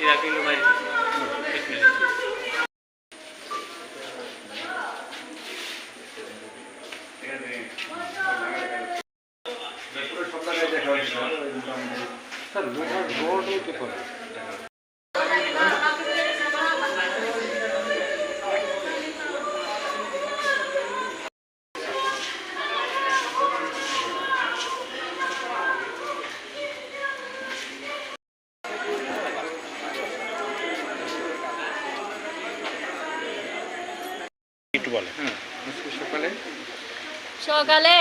মধ্যে ছিল চিরা কিন্তু মারি পুরো সব জায়গায় সকালে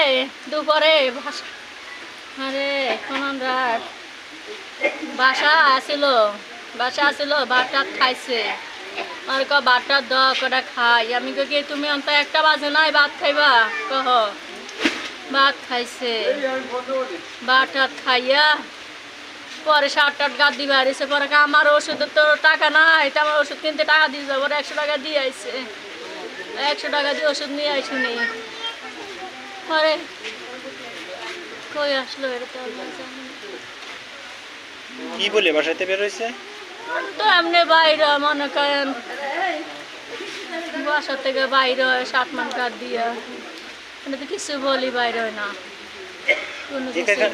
দুপুরে আরে, এখন আমরা বাসা আসিল বাসা আসিল টাত খাইছে। আর ক টাত দ, কটা খাই। আমি কি, তুমি অন্ত একটা বাজে নাই, ভাত খাইবা? কহ। ভাত খাইছে। টাত খাইয়া পরে সাত টাট গাদ দিবা আইছে পরে আমার ওষুধের তো টাকা নাই, তা আমার ওষুধ কিনতে টাকা দিয়ে যাব একশো টাকা দিয়ে আইছে। একশো টাকা দিয়ে ওষুধ নিয়ে আইসুনি। পরে কই আসলো এটা তো আল্লাহ জানে। কি বলে বাসাতে বের হয়েছে তো এমনি বাইরে মনে করেন বাসা থেকে বাইরে হয় সাত মান কাঠ দিয়া। এখানে তো কিছু বলি বাইরে হয় না।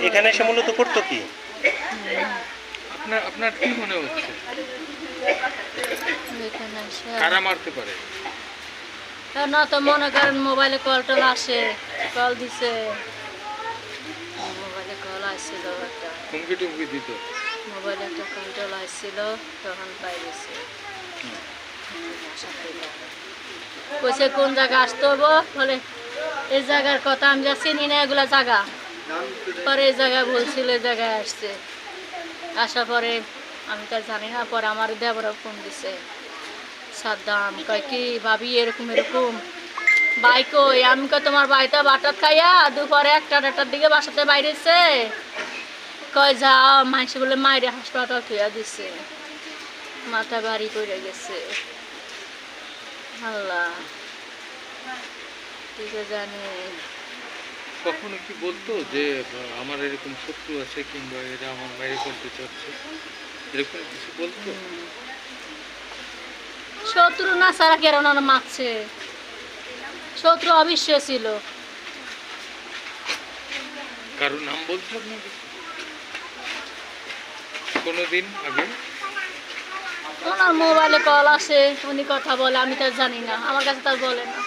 এখানে- এসে মূলত করতো কি? আপনার আপনার কি মনে হচ্ছে? এখানে এসে কারা মারতে পারে? আর না তো মনে করেন মোবাইলে কল টল আসে কল দিছে। মোবাইলে কল আসছিল একটা। হুমকি টুমকি দিত? মোবাইলে একটা কল টল আসছিল তখন পাইছে কইছে কোন জায়গা আসতে হব? বলে এই জায়গার কথা আমি যা চিনি না এগুলা জায়গা। পরে এই জায়গায় বলছিল এই জায়গায় আসছে। আসার পরে আমি তো আর জানি না পরে আমার দেবরা ফোন দিছে। সাদ্দাম কয় কি ভাবি এরকম এরকম? ভাই কই আমি কই তোমার বাড়িতে বাটাত খাইয়া দুপুরে একটা দেড়টার দিকে বাসাতে বাইরেছে। কয় যাও বলে মাইরে হাসপাতাল থুয়া দিছে। মাথা বাড়ি করে গেছে। আল্লাহ ঠিক জানি। কখনো কি বলতো যে আমার এরকম শত্রু আছে কিংবা এরা আমার বাইরে করতে চাচ্ছে? এরকম কিছু বলতো? শত্রু না সারা কেন মারছে শত্রু অবশ্য ছিল। কারোর নাম বলতো কোনোদিন আগে? ওনার মোবাইলে কল আসে উনি কথা বলে আমি জানি না। আমার কাছে তার বলে না।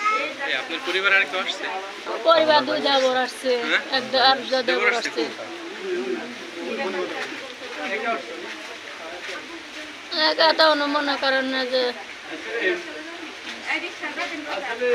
আপনার পরিবার আর কেউ আসছে? পরিবার দুই দেবর আসছে। এক দে- আর দুই দেবর আসছে একা তো মনে করেন যে